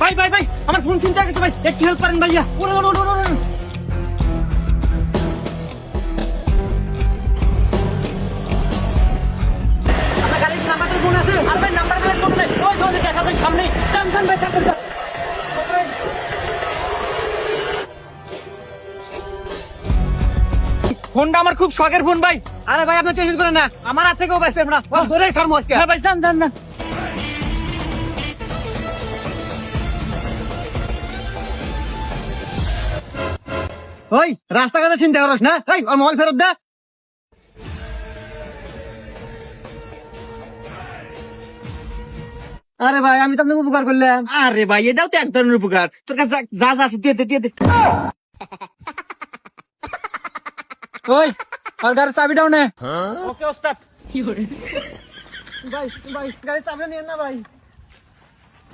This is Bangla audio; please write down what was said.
ভাই ভাই ভাই আমার ফোন চিন্তা গেছে ভাই। একটু হেল্প করেন ভাইয়া। ওরে ওরে ওরে ওরে ফোনটা আমার খুব শখের ফোন ভাই। আরে ভাই আপনি টেনশন করেন না। আমার হাত থেকেও বাঁচবে না। ধরেই ছাড়বো আজকে। হ্যাঁ ভাই যান যান যান। ওই রাস্তাঘাটে চিন্তা করস না। এই ওর মোবাইল ফেরত দে। আরে ভাই আমি তো আপনাকে উপকার করলাম। আরে ভাই এটাও তো এক ধরনের উপকার। তোর কাছে যা- যা আছে দিয়ে দে দিয়ে দে। ওই আর গাড়ির চাবিটাও নে। ওকে ওস্তাদ। ভাই ভাই গাড়ি চাপড়ে নিয়েন না ভাই।